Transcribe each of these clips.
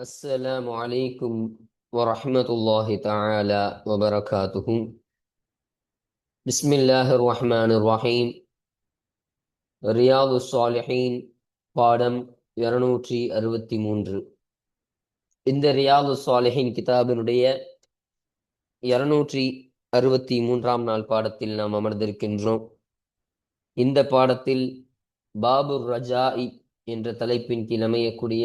السلام عليكم ورحمة الله تعالى وبركاته بسم الله الرحمن الرحيم ரியாது சாலிஹீன் பாடம் இருநூற்றி அறுபத்தி மூன்று இந்த ரியாது சாலிஹீன் கிதாபினுடைய இருநூற்றி அறுபத்தி மூன்றாம் நாள் பாடத்தில் நாம் அமர்ந்திருக்கின்றோம் இந்த பாடத்தில் பாபுர் ரஜாஇ என்ற தலைப்பின் கீழ் அமையக்கூடிய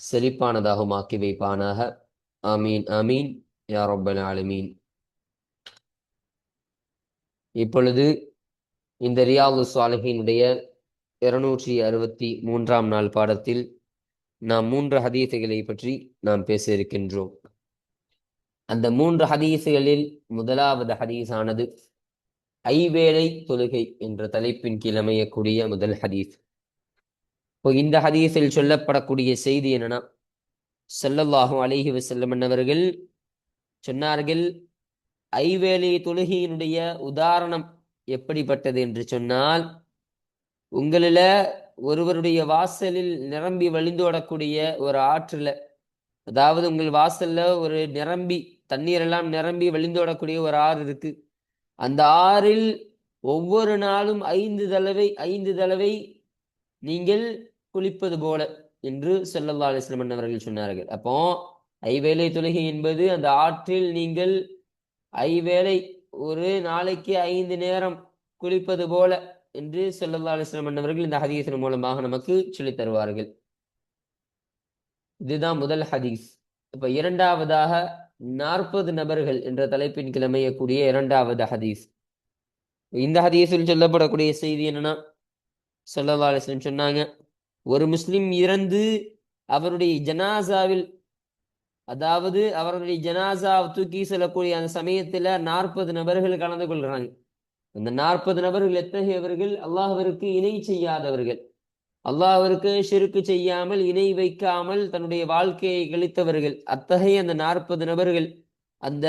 செழிப்பானதாகவும் ஆக்கி வைப்பானாக. ஆமீன் ஆமீன் யா ரப்பல் ஆலமீன். இப்பொழுது இந்த ரியாது சாலிஹினுடைய இருநூற்றி அறுபத்தி மூன்றாம் நாள் பாடத்தில் நாம் மூன்று ஹதீசுகளை பற்றி நாம் பேச இருக்கின்றோம். அந்த மூன்று ஹதீசுகளில் முதலாவது ஹதீஸானது ஐவேளை தொழுகை என்ற தலைப்பின் கீழ் அமையக்கூடிய முதல் ஹதீஸ். இப்போ இந்த ஹதீஸில் சொல்லப்படக்கூடிய செய்தி என்னன்னா செல்லல்லாகும் அலைஹி வசல்லம் என்னவர்கள் சொன்னார்கள் ஐவேலி தொழுகையினுடைய உதாரணம் எப்படிப்பட்டது? என்று சொன்னால் உங்களில ஒருவருடைய வாசலில் நிரம்பி வழிந்தோடக்கூடிய ஒரு ஆற்றுல அதாவது உங்கள் வாசல்ல ஒரு நிரம்பி தண்ணீரெல்லாம் நிரம்பி வழிந்தோடக்கூடிய ஒரு ஆறு இருக்கு. அந்த ஆறில் ஒவ்வொரு நாளும் ஐந்து தடவை ஐந்து தடவை நீங்கள் குளிப்பது போல என்று செல்லல்லா அலிஸ்லமன் அவர்கள் சொன்னார்கள். அப்போ ஐவேளை தொழுகை என்பது அந்த ஆற்றில் நீங்கள் ஐவேளை ஒரு நாளைக்கு ஐந்து நேரம் குளிப்பது போல என்று செல்லல்லா அலிஸ்லமன் அவர்கள் இந்த ஹதீஸின் மூலமாக நமக்கு சொல்லித் தருவார்கள். இதுதான் முதல் ஹதீஸ். இப்ப இரண்டாவதாக நாற்பது நபர்கள் என்ற தலைப்பின் கிழமையக்கூடிய இரண்டாவது ஹதீஸ். இந்த ஹதீஸில் சொல்லப்படக்கூடிய செய்தி என்னன்னா ஸல்லல்லாஹு சொன்னாங்க ஒரு முஸ்லிம் இறந்து அவருடைய ஜனாசாவில் அதாவது அவருடைய ஜனாசா தூக்கி செல்லக்கூடிய அந்த சமயத்துல நாற்பது நபர்கள் கலந்து கொள்கிறாங்க அந்த நாற்பது நபர்கள் எத்தகையவர்கள்? அல்லாஹவருக்கு இணை செய்யாதவர்கள். அல்லாஹருக்கு ஷிருக்கு செய்யாமல் இணை வைக்காமல் தன்னுடைய வாழ்க்கையை கழித்தவர்கள். அத்தகைய அந்த நாற்பது நபர்கள் அந்த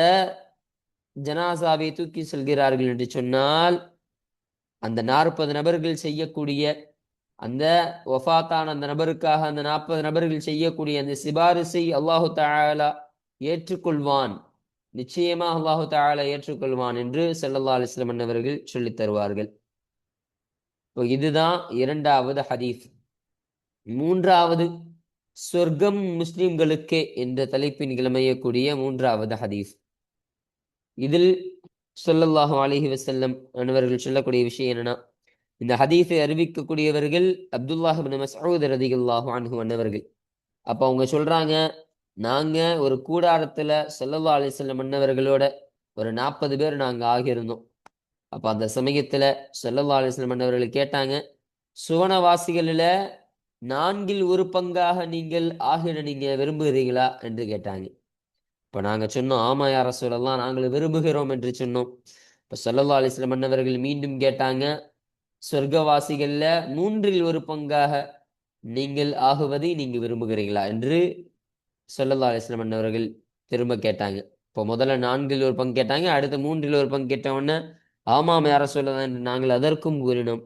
ஜனாசாவை தூக்கி செல்கிறார்கள் என்று சொன்னால் அந்த நாற்பது நபர்கள் செய்யக்கூடிய அந்த ஒஃபாத்தான அந்த நபருக்காக அந்த நாற்பது நபர்கள் செய்யக்கூடிய அந்த சிபாரிசை அல்லாஹு தாலா ஏற்றுக்கொள்வான். நிச்சயமா அல்லாஹு தாலா ஏற்றுக்கொள்வான் என்று செல்லல்லா அலிஸ்லமன் அவர்கள் சொல்லித் தருவார்கள். இப்போ இதுதான் இரண்டாவது ஹதீஃப் மூன்றாவது சொர்க்கம் முஸ்லிம்களுக்கே என்ற தலைப்பின் கிளமையக்கூடிய மூன்றாவது ஹதீஃப் இதில் சொல்லல்லாஹு அலிஹி வசல்லம் அன்னவர்கள் சொல்லக்கூடிய விஷயம் என்னன்னா இந்த ஹதீஸை அறிவிக்கக்கூடியவர்கள் அப்துல்லாஹ் மசூத் ரதிகுல்லாஹு அன்ஹு அன்னவர்கள். அப்போ அவங்க சொல்றாங்க நாங்க ஒரு கூடாரத்துல சல்லல்லா அலிசல்லம் அன்னவர்களோட ஒரு நாற்பது பேர் நாங்க ஆகியிருந்தோம். அப்ப அந்த சமயத்துல சல்லல்லா அலிஸ்லம் அன்னவர்கள் கேட்டாங்க சுவனவாசிகளில நான்கில் ஒரு பங்காக நீங்கள் ஆகிட நீங்க விரும்புகிறீங்களா என்று கேட்டாங்க. இப்ப நாங்க சொன்னோம் ஆமா யார சொல்லலாம் நாங்கள் விரும்புகிறோம் என்று சொன்னோம். இப்ப சல்லல்லா அலிஸ்லம் அன்னவர்கள் மீண்டும் கேட்டாங்க சொர்க்கவாசிகள்ல மூன்றில் ஒரு பங்காக நீங்கள் ஆகுவதை நீங்க விரும்புகிறீங்களா என்று சொல்லல்லா அலிஸ்லாம் அவர்கள் திரும்ப கேட்டாங்க. இப்போ முதல்ல நான்கில் ஒரு பங்கு கேட்டாங்க அடுத்த மூன்றில் ஒரு பங்கு கேட்டவுடனே ஆமாம் யார சொல்லதான் என்று நாங்கள் அதற்கும் கூறினோம்.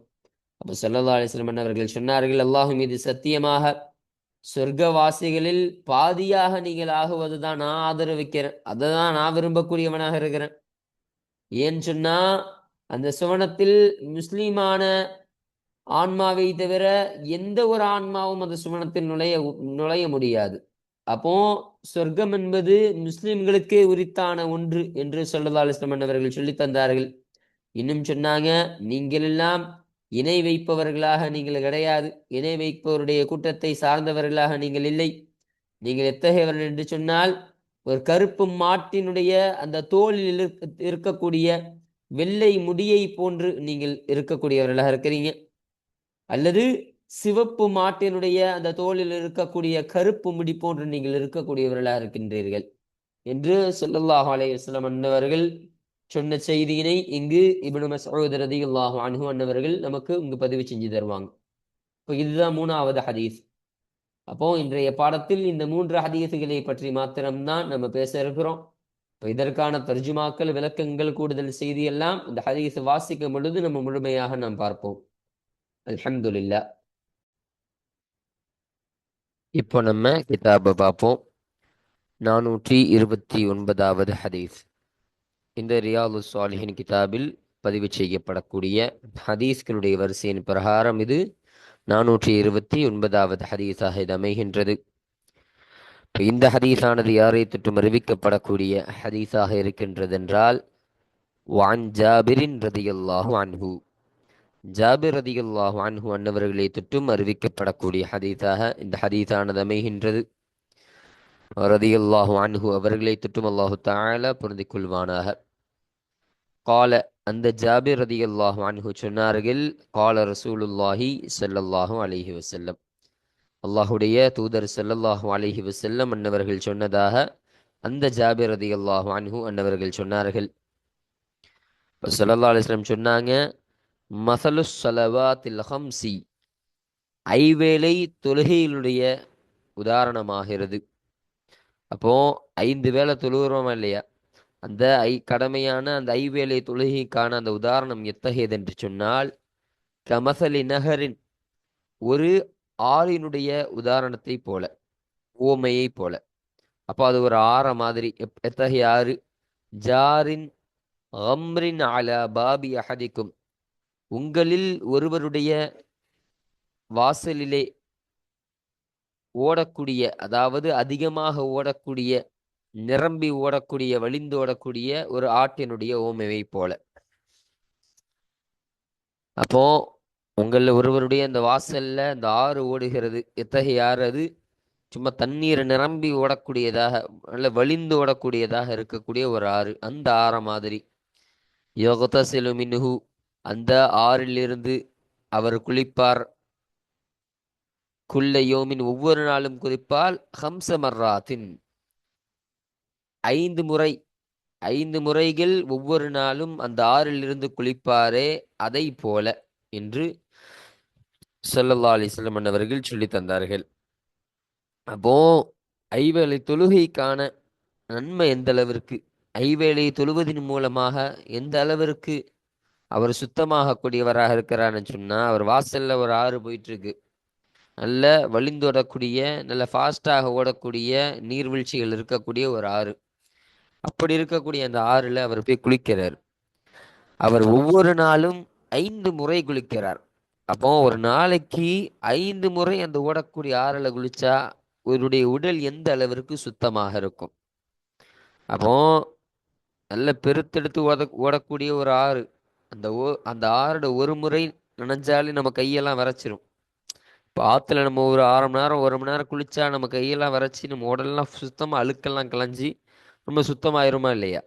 அப்போ சொல்லல்லா அலிஸ்லாம் அவர்கள் சொன்னார்கள் அல்லாஹு மீது சத்தியமாக சொர்க்கவாசிகளில் பாதியாக நீங்கள் ஆகுவது தான் நான் ஆதரவிக்கிறேன் அதை தான் நான் விரும்பக்கூடியவனாக இருக்கிறேன். ஏன்னு சொன்னா அந்த சுவனத்தில் முஸ்லீமான ஆன்மாவை தவிர எந்த ஒரு ஆன்மாவும் அந்த சுவனத்தில் நுழைய நுழைய முடியாது. அப்போ சொர்க்கம் என்பது முஸ்லிம்களுக்கே உரித்தான ஒன்று என்று சொல்லதா அலிஸ்லமன் அவர்கள் சொல்லி தந்தார்கள். இன்னும் சொன்னாங்க நீங்கள் எல்லாம் இணை வைப்பவர்களாக நீங்கள் கிடையாது. இணை வைப்பவருடைய கூட்டத்தை சார்ந்தவர்களாக நீங்கள் இல்லை. நீங்கள் எத்தகையவர்கள்? என்று சொன்னால் ஒரு கருப்பு மாட்டினுடைய அந்த தோலில் இருக்கக்கூடிய வெள்ளை முடியை போன்று நீங்கள் இருக்கக்கூடியவர்களாக இருக்கிறீங்க. அல்லது சிவப்பு மாட்டினுடைய அந்த தோலில் இருக்கக்கூடிய கருப்பு முடி போன்று நீங்கள் இருக்கக்கூடியவர்களாக இருக்கின்றீர்கள் என்று சொல்லல்லாஹ் அலையம் அன்னவர்கள் சொன்ன செய்தியினை இங்கு இப்னு மசூத் ரதியுல்லாஹு அன்ஹு அன்னவர்கள் நமக்கு இங்கு பதிவு செஞ்சு தருவாங்க. இப்போ இதுதான் மூணாவது ஹதீஸ். அப்போ இன்றைய பாடத்தில் இந்த மூன்று ஹதீஸுகளை பற்றி மாத்திரம்தான் நம்ம பேச இருக்கிறோம். இப்போ இதற்கான தர்ஜுமாக்கள் விளக்கங்கள் கூடுதல் செய்தி எல்லாம் இந்த ஹதீஸ் வாசிக்கும் பொழுது நம்ம முழுமையாக நாம் பார்ப்போம். அல்ஹம்துலில்லா. இப்போ நம்ம கிதாபை பார்ப்போம். நானூற்றி இருபத்தி ஒன்பதாவது ஹதீஸ். இந்த ரியாலு சாலிஹின் கிதாபில் பதிவு செய்யப்படக்கூடிய ஹதீஸ்களுடைய வரிசையின் பிரகாரம் இது. நானூற்றி இருபத்தி ஒன்பதாவது ஹதீஸாக இது அமைகின்றது. இந்த ஹதீஸானது யாரை தொற்றும் அறிவிக்கப்படக்கூடிய ஹதீஸாக இருக்கின்றது என்றால் வான் ஜாபிரின் ரதியல்லாஹு அன்ஹு. ஜாபிர் ரதியுல்லாஹு அன்ஹு அன்னவர்களை தொற்றும் அறிவிக்கப்படக்கூடிய ஹதீஸாக இந்த ஹதீஸானது அமைகின்றது. ரதியுல்லாஹு அன்ஹு அவர்களை தொற்றும் அல்லாஹு தால பொருந்திக் கொள்வானாக. கால அந்த ஜாபிர் ரதியுல்லாஹு அன்ஹு சொன்னார்கள் கால ரசூலுல்லாஹி செல்லல்லாஹும் அலிஹி வசல்லம் அல்லாஹுடைய தூதர் செல்லல்லாஹு அலைஹி வசல்லம் அன்னவர்கள் சொன்னதாக அந்த ஜாபிர் ரதியல்லாஹு அன்ஹு அன்னவர்கள் சொன்னார்கள். இப்போ அலைஹி அலிஸ்லம் சொன்னாங்க மசலு ஸலவாத்தில் ஹம்சி. ஐவேளை தொழுகையினுடைய உதாரணமாகிறது. அப்போ ஐந்து வேளை தொழுகிறோமா இல்லையா? அந்த ஐ கடமையான அந்த ஐவேளை தொழுகைக்கான அந்த உதாரணம் எத்தகையது என்று சொன்னால் கமசலி நகரின் ஒரு ஆறினுடைய உதாரணத்தை போல ஓமையை போல. அப்போ அது ஒரு ஆற மாதிரி எப்- எத்தகைய ஆறு? ஜாரின் அம்ரின் அல பாபி அஹதிக்கும். உங்களில் ஒருவருடைய வாசலிலே ஓடக்கூடிய அதாவது அதிகமாக ஓடக்கூடிய நிரம்பி ஓடக்கூடிய வழிந்து ஓடக்கூடிய ஒரு ஆட்டினுடைய ஓமையை போல. அப்போ உங்களில் ஒருவருடைய அந்த வாசல்ல அந்த ஆறு ஓடுகிறது. எத்தகைய ஆறு அது? சும்மா தண்ணீர் நிரம்பி ஓடக்கூடியதாக நல்ல வழிந்து ஓடக்கூடியதாக இருக்கக்கூடிய ஒரு ஆறு. அந்த ஆற மாதிரி. யோகத்தசிலு மின்ஹு அந்த ஆறிலிருந்து அவர் குளிப்பார். குல்ல யோமின் ஒவ்வொரு நாளும் குறிப்பால் ஹம்ச மர்ராத்தின். ஐந்து முறை ஐந்து முறைகள் ஒவ்வொரு நாளும் அந்த ஆறிலிருந்து குளிப்பாரே அதை போல என்று செல்லல்லா அலைஹி வஸல்லம் அவர்கள் சொல்லி தந்தார்கள். அப்போ ஐவேளை தொழுகைக்கான நன்மை எந்த அளவிற்கு? ஐவேளை தொழுவதின் மூலமாக எந்த அளவிற்கு அவர் சுத்தமாக கூடியவராக சொன்னால் சொன்னா அவர் வாசல்ல ஒரு ஆறு போயிட்டு இருக்கு நல்ல வழிந்தோடக்கூடிய நல்ல ஃபாஸ்டாக ஓடக்கூடிய நீர்வீழ்ச்சிகள் இருக்கக்கூடிய ஒரு ஆறு. அப்படி இருக்கக்கூடிய அந்த ஆறுல அவர் போய் குளிக்கிறார். அவர் ஒவ்வொரு நாளும் ஐந்து முறை குளிக்கிறார். அப்போ ஒரு நாளைக்கு ஐந்து முறை அந்த ஓடக்கூடிய ஆறில் குளிச்சா இவருடைய உடல் எந்த அளவிற்கு சுத்தமாக இருக்கும்? அப்போ நல்ல பெருத்தெடுத்து ஓட ஓடக்கூடிய ஒரு ஆறு அந்த ஓ அந்த ஆறோட ஒரு முறை நினைஞ்சாலே நம்ம கையெல்லாம் வரைச்சிரும் இப்போ ஆற்றுல நம்ம ஒரு அரை மணி நேரம் ஒரு மணி நேரம் குளிச்சா நம்ம கையெல்லாம் வரைச்சி நம்ம உடலெல்லாம் சுத்தமாக அழுக்கெல்லாம் களைஞ்சி ரொம்ப சுத்தமாயிருமா இல்லையா?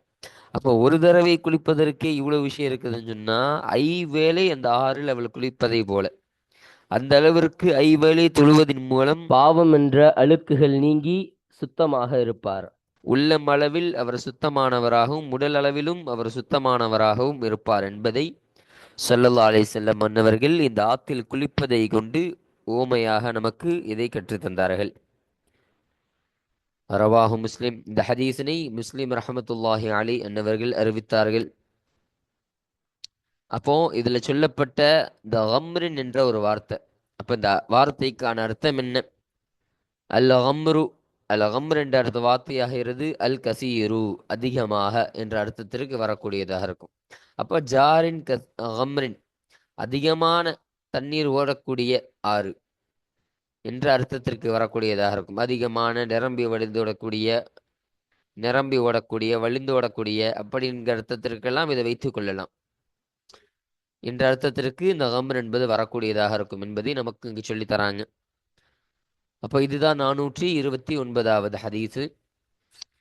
அப்போ ஒரு தடவை குளிப்பதற்கே இவ்வளவு விஷயம் இருக்குதுன்னு சொன்னா ஐவேளை அந்த ஆறில் அவள் குளிப்பதை போல. அந்த அளவிற்கு ஐவேளை தொழுவதின் மூலம் பாவம் என்ற அழுக்குகள் நீங்கி சுத்தமாக இருப்பார். உள்ளம் அளவில் அவர் சுத்தமானவராகவும் உடல் அளவிலும் அவர் சுத்தமானவராகவும் இருப்பார் என்பதை ஸல்லல்லாஹு அலைஹி வஸல்லம் மன்னவர்கள் இந்த ஆத்தில் குளிப்பதை கொண்டு ஓமையாக நமக்கு இதை கற்றுத் தந்தார்கள். ரவாஹு முஸ்லிம் இந்த ஹதீஸினை முஸ்லிம் ரஹமத்துல்லாஹி அலி என்னவர்கள் அறிவித்தார்கள் அப்போ இதுல சொல்லப்பட்ட இந்த ஹம்ரின் என்ற ஒரு வார்த்தை அப்ப இந்த வார்த்தைக்கான அர்த்தம் என்ன அல் ஹம்ரு அல் ஹம்ர் என்ற அர்த்த வார்த்தையாகிறது அல் கசீரு அதிகமாக என்ற அர்த்தத்திற்கு வரக்கூடியதாக இருக்கும் அப்போ ஜாரின் கஸ் ஹம்ரின் அதிகமான தண்ணீர் ஓடக்கூடிய ஆறு என்ற அர்த்தத்திற்கு வரக்கூடியதாக இருக்கும். அதிகமான நிரம்பி வழிந்து விடக்கூடிய நிரம்பி ஓடக்கூடிய வழிந்து ஓடக்கூடிய அப்படிங்கிற அர்த்தத்திற்கெல்லாம் இதை வைத்துக் கொள்ளலாம். என்ற அர்த்தத்திற்கு இந்த கம்ர் என்பது வரக்கூடியதாக இருக்கும் என்பதை நமக்கு இங்கு சொல்லித் தராங்க. அப்போ இதுதான் நானூற்றி இருபத்தி ஒன்பதாவது ஹதீஸு.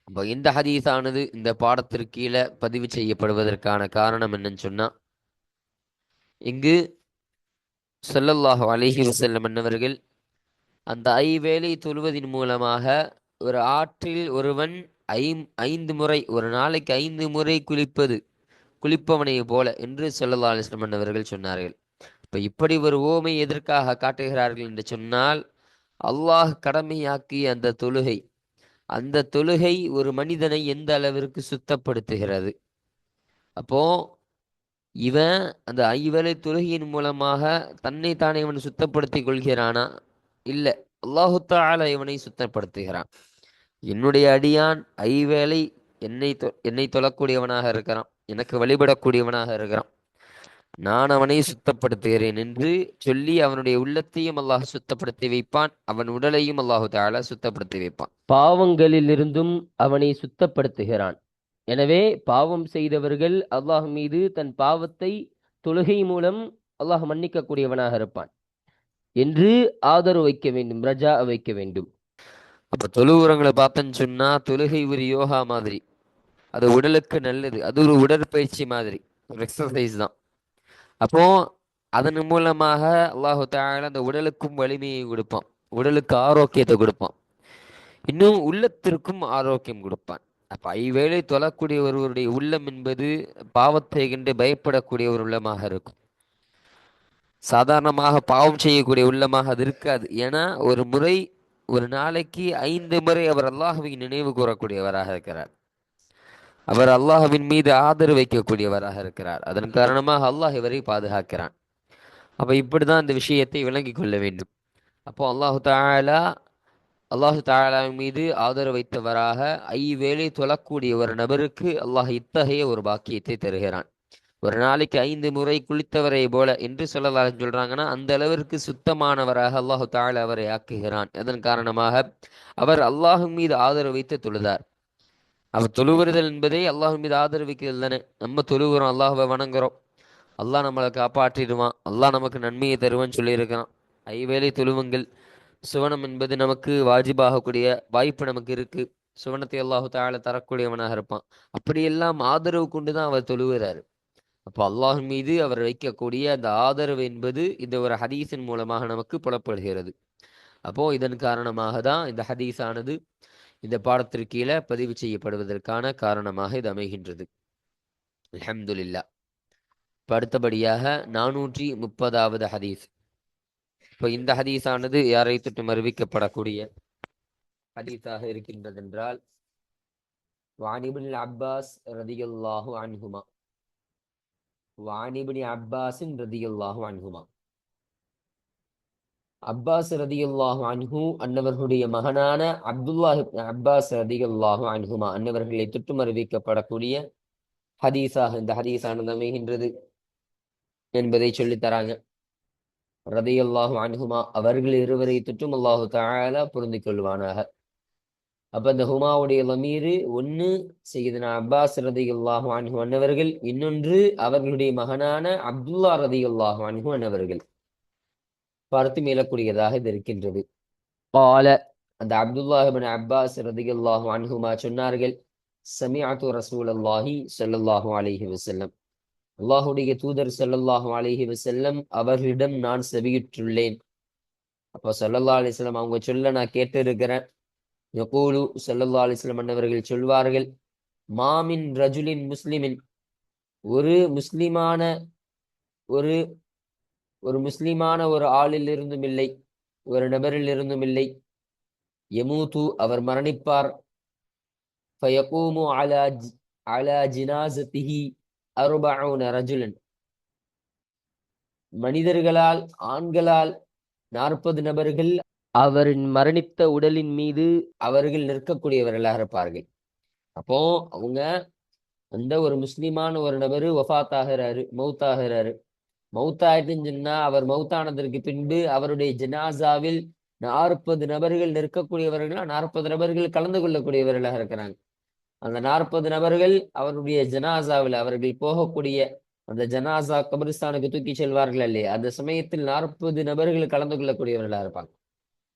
அப்போ இந்த ஹதீஸானது இந்த பாடத்திற்கு கீழே பதிவு செய்யப்படுவதற்கான காரணம் என்னன்னு சொன்னா இங்கு சொல்லல்லாஹு அலிஹி வசல்லம் என்னவர்கள் அந்த ஐவேளை தொழுவதின் மூலமாக ஒரு ஆற்றில் ஒருவன் ஐம் ஐந்து முறை ஒரு நாளைக்கு ஐந்து முறை குளிப்பது குளிப்பவனை போல என்று ஸல்லல்லாஹு அலைஹி அவர்கள் சொன்னார்கள். இப்போ இப்படி ஒரு ஓமை எதற்காக காட்டுகிறார்கள் என்று சொன்னால் அல்லாஹ் கடமையாக்கிய அந்த தொழுகை அந்த தொழுகை ஒரு மனிதனை எந்த அளவிற்கு சுத்தப்படுத்துகிறது? அப்போ இவன் அந்த ஐவரை தொழுகையின் மூலமாக தன்னை தானே இவன் சுத்தப்படுத்திக் கொள்கிறானா? இல்லை. அல்லாஹு தஆலா இவனை சுத்தப்படுத்துகிறான். என்னுடைய அடியான் ஐவேளை என்னை தொ- என்னை தொழக்கூடியவனாக இருக்கிறான். எனக்கு வழிபடக்கூடியவனாக இருக்கிறான். நான் அவனை சுத்தப்படுத்துகிறேன் என்று சொல்லி அவனுடைய உள்ளத்தையும் அல்லாஹ் சுத்தப்படுத்தி வைப்பான். அவன் உடலையும் அல்லாஹு தாலா சுத்தப்படுத்தி வைப்பான். பாவங்களிலிருந்தும் அவனை சுத்தப்படுத்துகிறான். எனவே பாவம் செய்தவர்கள் அல்லாஹ் மீது தன் பாவத்தை தொழுகை மூலம் அல்லாஹ் மன்னிக்கக்கூடியவனாக இருப்பான். என்று ஆதரவு வைக்க வேண்டும் ரஜா வைக்க வேண்டும். அப்ப தொழுவுரங்களை பார்த்தேன்னு சொன்னா தொழுகை ஒரு யோகா மாதிரி. அது உடலுக்கு நல்லது. அது ஒரு உடற்பயிற்சி மாதிரி. ஒரு எக்ஸசைஸ் தான். அப்போ அதன் மூலமாக அல்லாஹு தஆலா அந்த உடலுக்கும் வலிமையை கொடுப்பான். உடலுக்கு ஆரோக்கியத்தை கொடுப்பான். இன்னும் உள்ளத்திற்கும் ஆரோக்கியம் கொடுப்பான். அப்ப ஐவேளை தொழக்கூடிய ஒருவருடைய உள்ளம் என்பது பாவத்தை கண்டு பயப்படக்கூடிய ஒரு உள்ளமாக இருக்கும். சாதாரணமாக பாவம் செய்யக்கூடிய உள்ளமாக அது இருக்காது. ஏன்னா ஒரு முறை ஒரு நாளைக்கு ஐந்து முறை அவர் அல்லாஹுவை நினைவு கூறக்கூடியவராக இருக்கிறார். அவர் அல்லாஹுவின் மீது ஆதரவு வைக்கக்கூடியவராக இருக்கிறார். அதன் காரணமாக அல்லாஹ் இவரை பாதுகாக்கிறான். அப்போ இப்படி தான் இந்த விஷயத்தை விளங்கி கொள்ள வேண்டும். அப்போ அல்லாஹு தஆலா அல்லாஹு தஆலாவின் மீது ஆதரவு வைத்தவராக ஐவேளை தொழக்கூடிய ஒரு நபருக்கு அல்லாஹ் இத்தகைய ஒரு பாக்கியத்தை தருகிறான். ஒரு நாளைக்கு ஐந்து முறை குளித்தவரை போல என்று சொல்லலாம் சொல்றாங்கன்னா அந்த அளவிற்கு சுத்தமானவராக அல்லாஹு தாழ அவரை ஆக்குகிறான். அதன் காரணமாக அவர் அல்லாஹு மீது ஆதரவு வைத்து தொழுதார். அவர் தொழுவுறுதல் என்பதே அல்லாஹ் மீது ஆதரவு வைக்கிறது தானே. நம்ம தொழுகிறோம் அல்லாஹுவை வணங்குறோம். அல்லாஹ் நம்மளை காப்பாற்றிடுவான். அல்லாஹ் நமக்கு நன்மையை தருவான்னு சொல்லியிருக்கிறான். ஐவேளை தொழுவுங்கள். சுவனம் என்பது நமக்கு வாஜிபாகக்கூடிய வாய்ப்பு நமக்கு இருக்கு. சுவனத்தை அல்லாஹு தாழ தரக்கூடியவனாக இருப்பான். அப்படியெல்லாம் ஆதரவு கொண்டு தான் அவர் தொழுகிறாரு. அப்போ அல்லாஹ் மீது அவர் வைக்கக்கூடிய அந்த ஆதரவு என்பது இந்த ஒரு ஹதீஸின் மூலமாக நமக்கு புலப்படுகிறது. அப்போ இதன் காரணமாக தான் இந்த ஹதீஸானது இந்த பாடத்திற்கு கீழே பதிவு செய்யப்படுவதற்கான காரணமாக இது அமைகின்றது. அல்ஹம்துலில்லாஹ். அடுத்தபடியாக நானூற்றி முப்பதாவது ஹதீஸ். இப்போ இந்த ஹதீஸானது யாரை தொட்டும் அறிவிக்கப்படக்கூடிய ஹதீஸாக இருக்கின்றதென்றால் வானிபின் அப்பாஸ் ரதியுல்லாஹு அன்ஹுமா வாணிபினி அப்பாஸின் ரதியல்லாஹு அன்ஹுமா. அப்பாஸ் ரதியுல்லாஹு அன்ஹு அன்னவர்களுடைய மகனான அப்துல்லாஹ் அப்பாஸ் ரதியுல்லாஹு அன்ஹுமா அன்னவர்களை தொட்டும் அறிவிக்கப்படக்கூடிய ஹதீஸாக இந்த ஹதீஸானது அமைகின்றது என்பதை சொல்லித் தராங்க. ரதியல்லாஹு அன்ஹுமா அவர்கள் இருவரை தொற்றும் அல்லாஹு தஆலா புரிந்து கொள்வானாக. அப்ப இந்த ஹுமாவுடைய லமீரு ஒன்று செய்தனா அப்பாஸ் ரதி அல்லாஹு அன்ஹு அன்னவர்கள் இன்னொன்று அவர்களுடைய மகனான அப்துல்லா ரதி அல்லாஹு அன்ஹு அன்னவர்கள். பார்த்து மீளக்கூடியதாக இது இருக்கின்றது. பால. அந்த அப்துல்லாஹிபின் அப்பாஸ் ரதி அல்லாஹு அன்ஹுமா சொன்னார்கள் சமியாத்து ரசூல் அல்லாஹி சல்லாஹு அலிஹி வசல்லம் அல்லாஹுடைய தூதர் சல்லல்லாஹு அலிஹி வசல்லம் அவர்களிடம் நான் செவியுற்றுள்ளேன். அப்போ சல்லல்லா அலிஸ்லாம் அவங்க சொல்ல நான் கேட்டிருக்கிறேன் யகூலு ஸல்லல்லாஹு அலைஹி வஸல்லம் அன்னவர்கள் சொல்வார்கள் மாமின் ரஜுலின் முஸ்லிமின் ஒரு முஸ்லிமான ஒரு ஒரு முஸ்லிமான ஒரு ஆளில் இருந்தும் இல்லை ஒரு நபரில் இருந்தும் இல்லை. யமூது அவர் மரணிப்பார். ஃபயகூமு அலா அலா ஜினாசத்திஹி அருபவுன ரஜுலன். மனிதர்களால் ஆண்களால் நாற்பது நபர்கள் அவரின் மரணித்த உடலின் மீது அவர்கள் நிற்கக்கூடியவர்களாக இருப்பார்கள். அப்போ அவங்க அந்த ஒரு முஸ்லீமான ஒரு நபரு வஃபாத்தாகிறாரு மௌத்தாகிறாரு. மௌத்தாயிட்டுன்னு சொன்னா அவர் மௌத்தானதற்கு பின்பு அவருடைய ஜனாசாவில் நாற்பது நபர்கள் நிற்கக்கூடியவர்களா நாற்பது நபர்கள் கலந்து கொள்ளக்கூடியவர்களாக இருக்கிறாங்க. அந்த நாற்பது நபர்கள் அவருடைய ஜனாசாவில் அவர்கள் போகக்கூடிய அந்த ஜனாசா கபிரிஸ்தானுக்கு தூக்கி செல்வார்கள் இல்லையா அந்த சமயத்தில் நாற்பது நபர்கள் கலந்து கொள்ளக்கூடியவர்களாக இருப்பாங்க.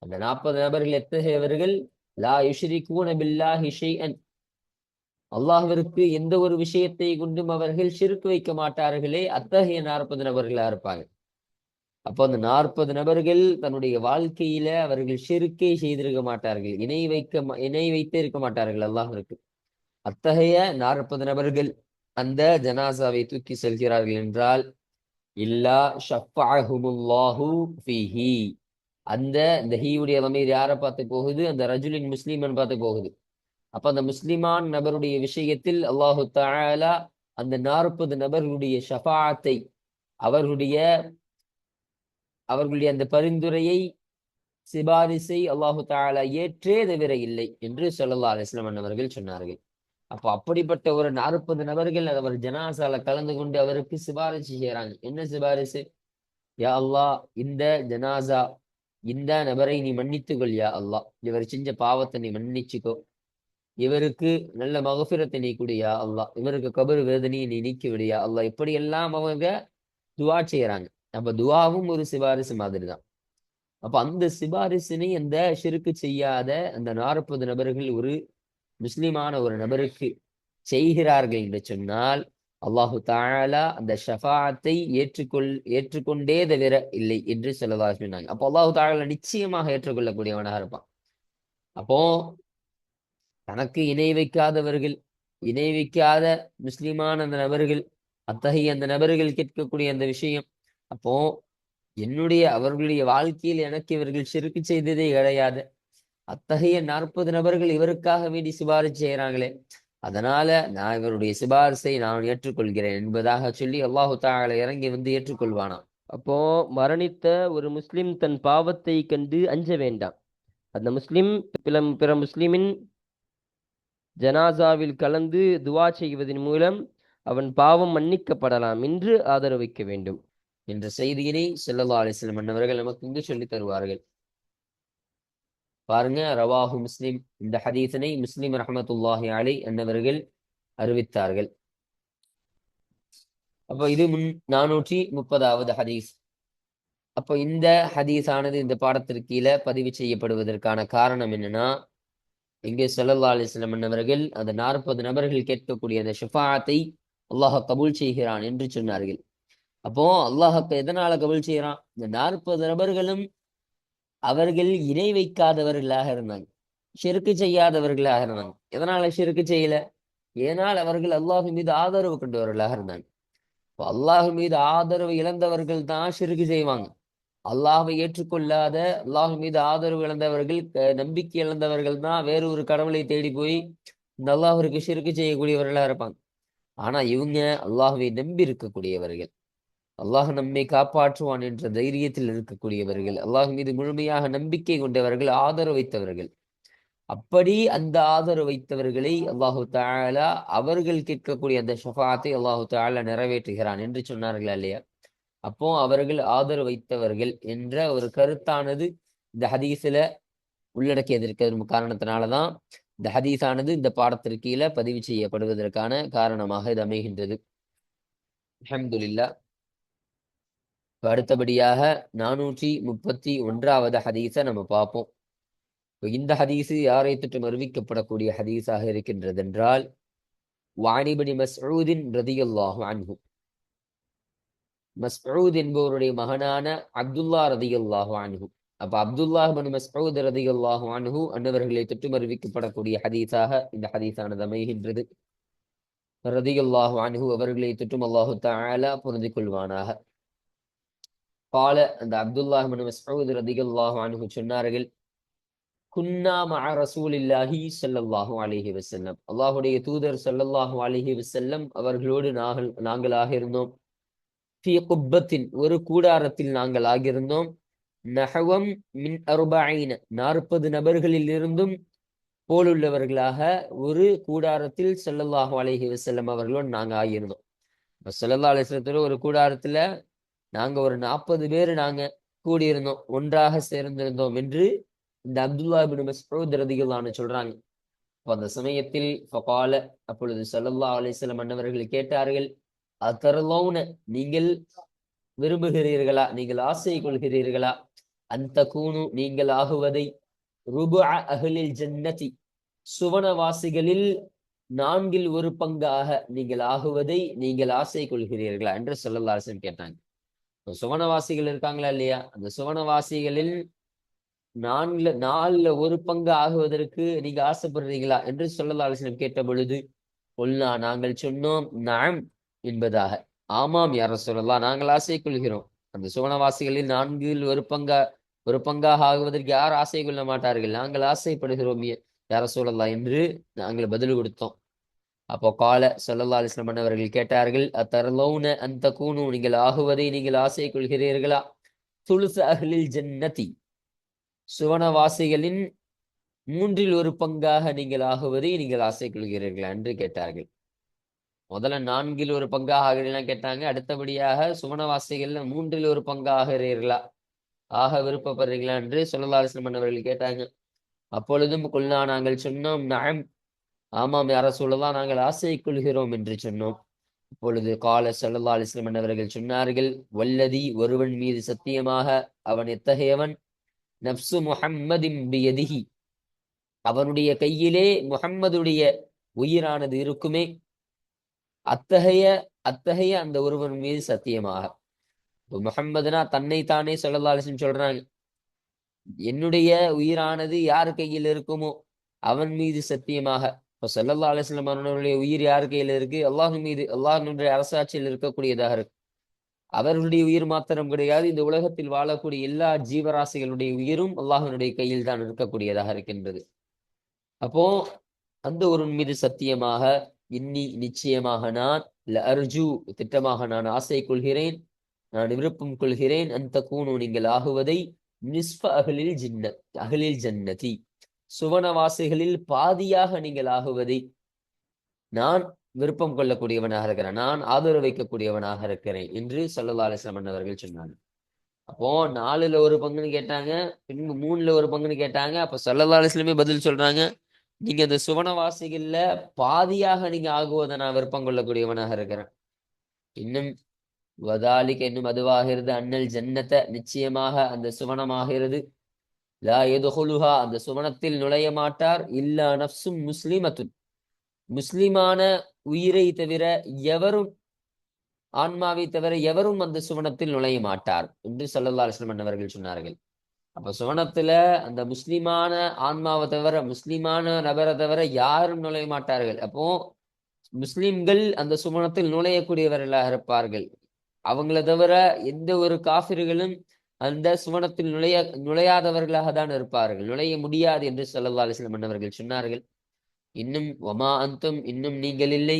அந்த நாற்பது நபர்கள் எத்தகையவர்கள்? லா யுஷ்ரி கூனபில்லா ஹிஷை அன் அல்லாஹ்விற்கு எந்த ஒரு விஷயத்தை கொண்டும் அவர்கள் சிறுக்கு வைக்க மாட்டார்களே அத்தகைய நாற்பது நபர்களா இருப்பாங்க. அப்போ அந்த நாற்பது நபர்கள் தன்னுடைய வாழ்க்கையில அவர்கள் சிறுக்கை செய்திருக்க மாட்டார்கள். இணை வைக்க இணை வைத்தே இருக்க மாட்டார்கள் அல்லாஹ்விற்கு. அத்தகைய நாற்பது நபர்கள் அந்த ஜனாசாவை தூக்கி செல்கிறார்கள் என்றால் இல்லா ஷஃபஅஹுமுல்லாஹு அந்த இந்த ஹீவுடைய லமீர் யாரை பார்த்து போகுது? அந்த ரஜுலின் முஸ்லீமன் பார்த்து போகுது. அப்ப அந்த முஸ்லிமான் நபருடைய விஷயத்தில் அல்லாஹு தாலா அந்த நாற்பது நபர்களுடைய ஷஃபாத்தை அவர்களுடைய அவர்களுடைய அந்த பரிந்துரையை சிபாரிசை அல்லாஹு தாலா ஏற்றே தவிர இல்லை என்று சொல்லல்லா அலைஹி அவர்கள் சொன்னார்கள். அப்போ அப்படிப்பட்ட ஒரு நாற்பது நபர்கள் அவர் ஜனாசால கலந்து கொண்டு அவருக்கு சிபாரிசு செய்யறாங்க என்ன சிபாரிசு? யா அல்லா இந்த ஜனாசா இந்த நபரை நீ மன்னித்துக்கொள் யா அல்லாஹ். இவர் செஞ்ச பாவத்தை நீ மன்னிச்சுக்கோ. இவருக்கு நல்ல மகசுரத்தை நீ குடியா அல்லா இவருக்கு கபரு வேதனையை நீ நீக்கி விடியா அல்லா இப்படியெல்லாம் அவங்க துவா செய்யறாங்க அப்ப துவாவும் ஒரு சிபாரிசு மாதிரி தான். அப்ப அந்த சிபாரிசினை அந்த ஷிருக்கு செய்யாத அந்த நாற்பது நபர்கள் ஒரு முஸ்லிமான ஒரு நபருக்கு செய்கிறார்கள் என்று சொன்னால் அல்லாஹு தாலா அந்த ஷஃபாத்தை ஏற்றுக்கொள் ஏற்றுக்கொண்டே தவிர இல்லை என்று சொல்லதா சொன்னாங்க. அப்போ அல்லாஹு தாலா நிச்சயமாக ஏற்றுக்கொள்ளக்கூடியவனாக இருப்பான். அப்போ தனக்கு இணை வைக்காதவர்கள் இணை வைக்காத முஸ்லிமான அந்த நபர்கள் அத்தகைய அந்த நபர்கள் கேட்கக்கூடிய அந்த விஷயம் அப்போ என்னுடைய அவர்களுடைய வாழ்க்கையில் எனக்கு இவர்கள் சிறுக்கு செய்ததே கிடையாது. அத்தகைய நாற்பது நபர்கள் இவருக்காக வேண்டி சிபாரிசு செய்கிறாங்களே அதனால நான் இவருடைய சிபாரிசை நான் ஏற்றுக்கொள்கிறேன் என்பதாக சொல்லி அல்லாஹு தால இறங்கி வந்து ஏற்றுக்கொள்வானாம். அப்போ மரணித்த ஒரு முஸ்லிம் தன் பாவத்தை கண்டு அஞ்ச வேண்டாம். அந்த முஸ்லிம் பிற பிற முஸ்லிமின் ஜனாசாவில் கலந்து துவா செய்வதன் மூலம் அவன் பாவம் மன்னிக்கப்படலாம் என்று ஆதரவைக்க வேண்டும். என்ற செய்தியினை செல்லல்லா அலிஸ்லம் வஸல்லம் நமக்கு இங்கு சொல்லித் தருவார்கள். பாருங்க ரவாஹு முஸ்லிம். இந்த ஹதீசனை முஸ்லிம் ரஹமத்துல்லாஹி அலை என்னவர்கள் அறிவித்தார்கள். அப்போ இது முன் நானூற்றி முப்பதாவது ஹதீஸ். அப்போ இந்த ஹதீஸானது இந்த பாடத்திற்கு கீழே பதிவு செய்யப்படுவதற்கான காரணம் என்னன்னா இங்கே ஸல்லல்லாஹு அலிஸ்லம் என்னவர்கள் அந்த நாற்பது நபர்கள் கேட்கக்கூடிய அந்த ஷிஃபாத்தை அல்லாஹ் கபூல் செய்கிறான் என்று சொன்னார்கள். அப்போ அல்லாஹ் எதனால கபூல் செய்கிறான்? இந்த நாற்பது நபர்களும் அவர்கள் இணை வைக்காதவர்களாக இருந்தாங்க. ஷிருக்கு செய்யாதவர்களாக இருந்தாங்க. எதனால ஷிருக்கு செய்யல? ஏனால் அவர்கள் அல்லாஹு மீது ஆதரவு கொண்டவர்களாக இருந்தாங்க. இப்போ அல்லாஹ் மீது ஆதரவு இழந்தவர்கள் தான் ஷிருக்கு செய்வாங்க. அல்லாஹை ஏற்றுக்கொள்ளாத அல்லாஹு மீது ஆதரவு இழந்தவர்கள் நம்பிக்கை இழந்தவர்கள் தான் வேறு ஒரு கடவுளை தேடி போய் இந்த அல்லாஹருக்கு ஷிருக்கு செய்யக்கூடியவர்களா இருப்பாங்க. ஆனா இவங்க அல்லாஹுவை நம்பி இருக்கக்கூடியவர்கள். அல்லாஹ் நம்மை காப்பாற்றுவான் என்ற தைரியத்தில் இருக்கக்கூடியவர்கள் அல்லாஹ் மீது முழுமையாக நம்பிக்கை கொண்டவர்கள் ஆதரவு வைத்தவர்கள். அப்படி அந்த ஆதரவு வைத்தவர்களை அல்லாஹு தாலா அவர்கள் கேட்கக்கூடிய அந்த ஷஃபாத்தை அல்லாஹு தாலா நிறைவேற்றுகிறான் என்று சொன்னார்கள் இல்லையா? அப்போ அவர்கள் ஆதரவு வைத்தவர்கள் என்ற ஒரு கருத்தானது இந்த ஹதீஸ்ல உள்ளடக்கியதற்கு காரணத்தினாலதான் இந்த ஹதீஸானது இந்த பாடத்திற்கு கீழே பதிவு செய்யப்படுவதற்கான காரணமாக இது அமைகின்றது. அஹமதுல்லா அடுத்தபடியாக நானூற்றி முப்பத்தி ஒன்றாவது ஹதீஸை நம்ம பார்ப்போம். இந்த ஹதீஸு யாரை தொற்றும் அறிவிக்கப்படக்கூடிய ஹதீஸாக இருக்கின்றது என்றால் வாணிபனி மஸ்ரூதின் ரதியுல்லாஹு அன்ஹு. மஸ்ரூத் என்பவருடைய மகனான அப்துல்லா ரதியுல்லாஹு அன்ஹு. அப்ப அப்துல்லாஹ் பன் மஸ்ரூத் ரதியுல்லாஹு அன்ஹு அன்னவர்களை தொற்றும் அறிவிக்கப்படக்கூடிய ஹதீஸாக இந்த ஹதீஸானது அமைகின்றது. ரதியுல்லாஹு அன்ஹு அவர்களை தொற்றும் அல்லாஹு தஆலா புரிந்து கொள்வானாக. கால அந்த அப்துல்லாஹ் மசூத் ரதிகல்லாஹு அனுகு சொன்னார்கள் குன்னாம ரசூலில்லாஹி சல்லல்லாஹு அலிஹி வசல்லம் அல்லாஹுடைய தூதர் சல்லல்லாஹு அலிஹி வசல்லம் அவர்களோடு நாங்கள் நாங்களாக இருந்தோம் ஒரு கூடாரத்தில் நாங்கள் ஆகியிருந்தோம் நஹவம் மின் அருபாயின நாற்பது நபர்களில் இருந்தும் போலுள்ளவர்களாக ஒரு கூடாரத்தில் செல்லல்லாஹு அலஹி வசல்லம் அவர்களோடு நாங்கள் ஆகியிருந்தோம் செல்லல்லா அலிஸ்லத்துல ஒரு கூடாரத்துல நாங்க ஒரு நாற்பது பேர் நாங்க கூடியிருந்தோம் ஒன்றாக சேர்ந்திருந்தோம் என்று இந்த அப்துல்லா பின் மஸ்ஊத் ரதியுல்லான்னு சொல்றாங்க. அந்த சமயத்தில் ஃபகால அப்பொழுது சல்லல்லா அலிஸ்லம் வஸல்லம் அன்னவர்கள் கேட்டார்கள் அத்தரலோன நீங்கள் விரும்புகிறீர்களா? நீங்கள் ஆசை கொள்கிறீர்களா? அந்த கூணு நீங்கள் ஆகுவதை ருபு அகலில் ஜன்னதி சுவனவாசிகளில் நான்கில் ஒரு பங்காக நீங்கள் ஆகுவதை நீங்கள் ஆசை கொள்கிறீர்களா? என்று சொல்லல்லாசன் கேட்டாங்க. சுவனவாசிகள் இருக்காங்களா இல்லையா? அந்த சுவனவாசிகளில் நான்குல நாலுல ஒரு பங்கு ஆகுவதற்கு நீங்க ஆசைப்படுறீங்களா என்று ஸல்லல்லாஹு அலைஹி கேட்ட பொழுது கொல்லா நாங்கள் சொன்னோம் நாம் என்பதாக. ஆமாம் யார சொல்லலாம் நாங்கள் ஆசை கொள்கிறோம். அந்த சுவனவாசிகளில் நான்கில் ஒரு பங்கா ஒரு பங்காக ஆகுவதற்கு யார் ஆசை கொள்ள மாட்டார்கள். நாங்கள் ஆசைப்படுகிறோம் யார சொல்லலாம் என்று நாங்கள் பதில் கொடுத்தோம். அப்போ கால சொல்லல்லா அலிஸ்லமன் அவர்கள் கேட்டார்கள் அத்தர்லௌன அந்த கூனு நீங்கள் ஆகுவதை நீங்கள் ஆசை கொள்கிறீர்களா துளுசு அகலில் ஜன்னதி. சுவனவாசிகளின் மூன்றில் ஒரு பங்காக நீங்கள் ஆகுவதை நீங்கள் ஆசை கொள்கிறீர்களா என்று கேட்டார்கள். முதல்ல நான்கில் ஒரு பங்காக ஆகிறீர்களா கேட்டாங்க. அடுத்தபடியாக சுவனவாசிகள்ல மூன்றில் ஒரு பங்காக ஆகிறீர்களா? ஆக விருப்பப்படுறீங்களா என்று ஸல்லல்லாஹு அலைஹி அவர்கள் கேட்டாங்க. அப்பொழுதும் குல்னா நாங்கள் சொன்னோம் நகம் ஆமாம் யார சொல்லலாம் நாங்கள் ஆசை கொள்கிறோம் என்று சொன்னோம். இப்பொழுது கால ஸல்லல்லாஹு அலிஸ்லம் அவர்கள் சொன்னார்கள் வல்லதி ஒருவன் மீது சத்தியமாக அவன் எத்தகையவன்? நப்சு முஹம்மதின் பியதிஹி. அவனுடைய கையிலே முகம்மதுடைய உயிரானது இருக்குமே. அத்தகைய அத்தகைய அந்த ஒருவன் மீது சத்தியமாக. முகம்மதுனா தன்னைத்தானே தன்னை தானே சொல்றாங்க. என்னுடைய உயிரானது யார் கையில் இருக்குமோ அவன் மீது சத்தியமாக. இப்போ செல்லல்லா அலைஹி வஸல்லம் உயிர் யார் கையில் இருக்கு? அல்லாஹு மீது அல்லாஹினுடைய அரசாட்சியில் இருக்கக்கூடியதாக இருக்கு. அவர்களுடைய உயிர் மாத்திரம் கிடையாது இந்த உலகத்தில் வாழக்கூடிய எல்லா ஜீவராசிகளுடைய உயிரும் அல்லாஹ்வினுடைய கையில் தான் இருக்கக்கூடியதாக இருக்கின்றது அப்போ அந்த ஒரு மீது சத்தியமாக இன்னி நிச்சயமாக நான் இல்ல அர்ஜு திட்டமாக நான் ஆசை கொள்கிறேன் நான் விருப்பம் கொள்கிறேன் அந்த கூணு நீங்கள் ஆகுவதை நிஸ்ப அகலில் ஜின்ன அகலில் ஜன்னதி. சுவனவாசிகளில் பாதியாக நீங்கள் ஆகுவதை நான் விருப்பம் கொள்ளக்கூடியவனாக இருக்கிறேன். நான் ஆதரவு வைக்கக்கூடியவனாக இருக்கிறேன் என்று ஸல்லல்லாஹு அலைஹி அவர்கள் சொன்னாங்க. அப்போ நாலுல ஒரு பங்குன்னு கேட்டாங்க பின்பு மூணுல ஒரு பங்குன்னு கேட்டாங்க. அப்ப ஸல்லல்லாஹு பதில் சொல்றாங்க நீங்க அந்த சுவனவாசிகள்ல பாதியாக நீங்க ஆகுவதை நான் விருப்பம் கொள்ளக்கூடியவனாக இருக்கிறேன். இன்னும் வதாலிக்கு இன்னும் அதுவாகிறது அண்ணல் ஜன்னத்தை நிச்சயமாக அந்த சுவனமாகிறது. லா எதுஹுலுஹா அந்த சுவனத்தில் நுழைய மாட்டார். இல்லா நப்சும் முஸ்லிமத்துன். முஸ்லிமான உயிரை தவிர எவரும் ஆன்மாவை தவிர எவரும் அந்த சுவனத்தில் நுழைய மாட்டார் என்று ஸல்லல்லாஹு அலைஹி அவர்கள் சொன்னார்கள். அப்ப சுவனத்துல அந்த முஸ்லிமான ஆன்மாவை தவிர முஸ்லிமான நபரை தவிர யாரும் நுழைய மாட்டார்கள். அப்போ முஸ்லிம்கள் அந்த சுவனத்தில் நுழையக்கூடியவர்களாக இருப்பார்கள். அவங்கள தவிர எந்த ஒரு காஃபிர்களும் அந்த சுவனத்தில் நுழைய நுழையாதவர்களாக தான் இருப்பார்கள். நுழைய முடியாது என்று அலைஹி வஸல்லம் அவர்கள் சொன்னார்கள். இன்னும் வமா அந்தும் இன்னும் நீங்கள் இல்லை.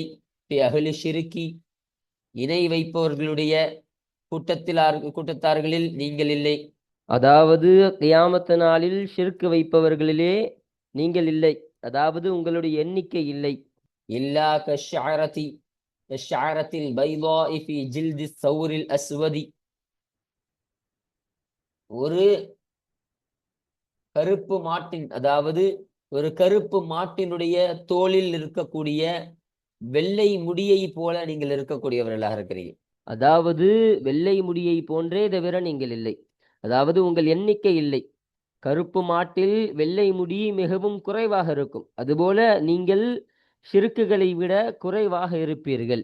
அகலி ஷிருக்கி இணை வைப்பவர்களுடைய கூட்டத்திலார் கூட்டத்தார்களில் நீங்கள் இல்லை. அதாவது கியாமத்து நாளில் ஷிர்க் வைப்பவர்களிலே நீங்கள் இல்லை. அதாவது உங்களுடைய எண்ணிக்கை இல்லை. இல்லா கஷாரதி கஷாரத்தில் பைதாஇ ஃபி ஜில்தி சௌரில் அஸ்வதி. ஒரு கருப்பு மாட்டின் அதாவது ஒரு கருப்பு மாட்டினுடைய தோளில் இருக்கக்கூடிய வெள்ளை முடியை போல நீங்கள் இருக்கக்கூடியவர்களாக இருக்கிறீங்க அதாவது வெள்ளை முடியை போன்றே தவிர நீங்கள் இல்லை. அதாவது உங்கள் எண்ணிக்கை இல்லை. கருப்பு மாட்டில் வெள்ளை முடி மிகவும் குறைவாக இருக்கும். அதுபோல நீங்கள் சிறுக்குகளை விட குறைவாக இருப்பீர்கள்.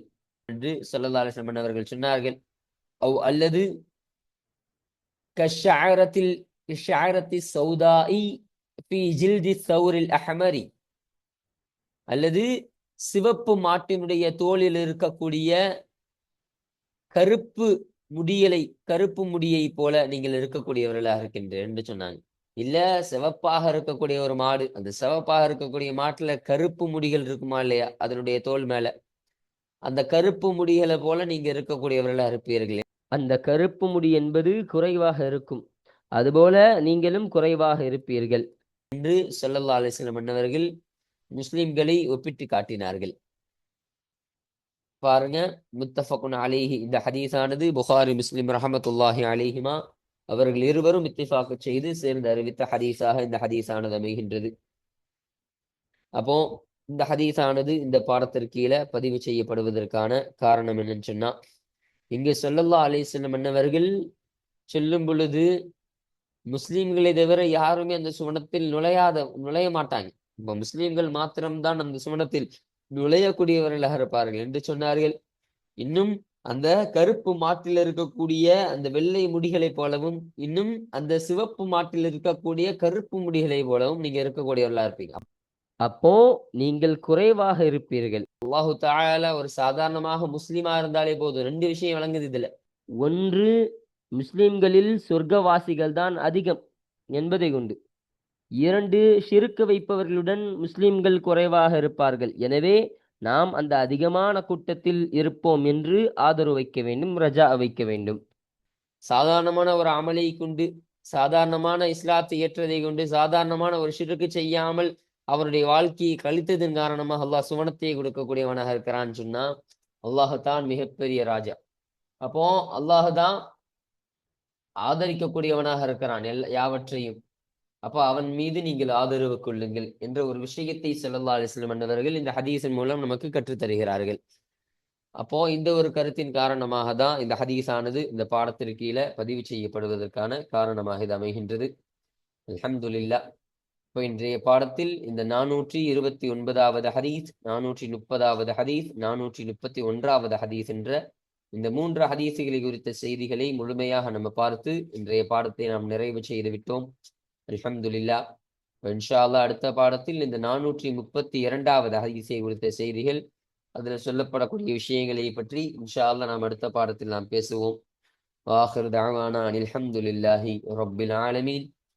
என்று ஸல்லல்லாஹு அவர்கள் சொன்னார்கள். அவ் அல்லது கஷாரத்தில் கஷாரத்தி சௌதாஇ ஃபி ஜில்தி சௌரில் அஹமரி அல்லது சிவப்பு மாட்டினுடைய தோலில் இருக்கக்கூடிய கருப்பு முடியலை கருப்பு முடியை போல நீங்கள் இருக்கக்கூடியவர்களாக இருக்கின்றேன் என்று சொன்னாங்க. இல்ல சிவப்பாக இருக்கக்கூடிய ஒரு மாடு அந்த சிவப்பாக இருக்கக்கூடிய மாட்டுல கருப்பு முடிகள் இருக்குமா இல்லையா? அதனுடைய தோல் மேல. அந்த கருப்பு முடிகளை போல நீங்க இருக்கக்கூடியவர்களா இருப்பீர்களே. அந்த கருப்பு முடி என்பது குறைவாக இருக்கும். அதுபோல நீங்களும் குறைவாக இருப்பீர்கள். என்று செல்லல்லா அலிஸ்லம் மன்னவர்கள் முஸ்லிம்களை ஒப்பிட்டு காட்டினார்கள். பாருங்க முத்தஃபகுன் அலிஹி இந்த ஹதீஸானது புகாரி முஸ்லிம் ரஹமத்துல்லாஹி அலிஹிமா அவர்கள் இருவரும் இத்திஃபாக்கு செய்து சேர்ந்து அறிவித்த ஹதீஸாக இந்த ஹதீஸானது அமைகின்றது. அப்போ இந்த ஹதீஸானது இந்த பாடத்திற்கு கீழே பதிவு செய்யப்படுவதற்கான காரணம் என்னன்னு சொன்னா இங்கு சொல்லல்லா அலிஸ்லம் மன்னவர்கள் சொல்லும் பொழுது முஸ்லீம்களை தவிர யாருமே அந்த சுவனத்தில் நுழையாத நுழைய மாட்டாங்க. இப்ப முஸ்லீம்கள் மாத்திரம்தான் அந்த சுவனத்தில் நுழையக்கூடியவர்களாக இருப்பார்கள் என்று சொன்னார்கள். இன்னும் அந்த கருப்பு மாட்டில் இருக்கக்கூடிய அந்த வெள்ளை முடிகளை போலவும் இன்னும் அந்த சிவப்பு மாட்டில் இருக்கக்கூடிய கருப்பு முடிகளை போலவும் நீங்க இருக்கக்கூடியவர்களா இருப்பீங்க. அப்போ நீங்கள் குறைவாக இருப்பீர்கள். அல்லாஹு தாயால ஒரு சாதாரணமாக முஸ்லிமா இருந்தாலே போதும். ரெண்டு விஷயம் விளங்குது இதுல. ஒன்று முஸ்லிம்களில் சொர்க்கவாசிகள் தான் அதிகம் என்பதை கொண்டு இரண்டு சிறுக்கு வைப்பவர்களுடன் முஸ்லிம்கள் குறைவாக இருப்பார்கள். எனவே நாம் அந்த அதிகமான கூட்டத்தில் இருப்போம் என்று ஆதரவு வைக்க வேண்டும் ரஜா வைக்க வேண்டும். சாதாரணமான ஒரு அமலை கொண்டு சாதாரணமான இஸ்லாத்தை ஏற்றதை கொண்டு சாதாரணமான ஒரு சிறுக்கு செய்யாமல் அவருடைய வாழ்க்கையை கழித்ததன் காரணமாக அல்லாஹ் சுவனத்தை கொடுக்கக்கூடியவனாக இருக்கிறான்னு சொன்னா அல்லாஹத்தான் மிகப்பெரிய ராஜா. அப்போ அல்லாஹுதான் ஆதரிக்கக்கூடியவனாக இருக்கிறான் எல்லா யாவற்றையும். அப்போ அவன் மீது நீங்கள் ஆதரவு கொள்ளுங்கள் என்ற ஒரு விஷயத்தை செல்லல்லா அலிஸ்லம் வஸல்லம் இந்த ஹதீஸின் மூலம் நமக்கு கற்றுத் தருகிறார்கள் அப்போ இந்த ஒரு கருத்தின் காரணமாக தான் இந்த ஹதீஸானது இந்த பாடத்திற்கு கீழே பதிவு செய்யப்படுவதற்கான காரணமாக இது அமைகின்றது. அலமதுல்லா இப்போ இன்றைய பாடத்தில் இந்த நானூற்றி இருபத்தி ஒன்பதாவது ஹதீஸ் நானூற்றி முப்பதாவது ஹதீஸ் நானூற்றி முப்பத்தி ஒன்றாவது ஹதீஸ் என்ற இந்த மூன்று ஹதீசுகளை குறித்த செய்திகளை முழுமையாக நம்ம பார்த்து இன்றைய பாடத்தை நாம் நிறைவு செய்து விட்டோம். அல்ஹம்துலில்லா. இன்ஷால்லா அடுத்த பாடத்தில் இந்த நானூற்றி முப்பத்தி இரண்டாவது ஹதீஸை குறித்த செய்திகள் அதில் சொல்லப்படக்கூடிய விஷயங்களை பற்றி இன்ஷா நாம் அடுத்த பாடத்தில் நாம் பேசுவோம். வாஹர் தாவானா அனில் ஹம்துலில்லாஹி ரப்பில் ஆலமீன்.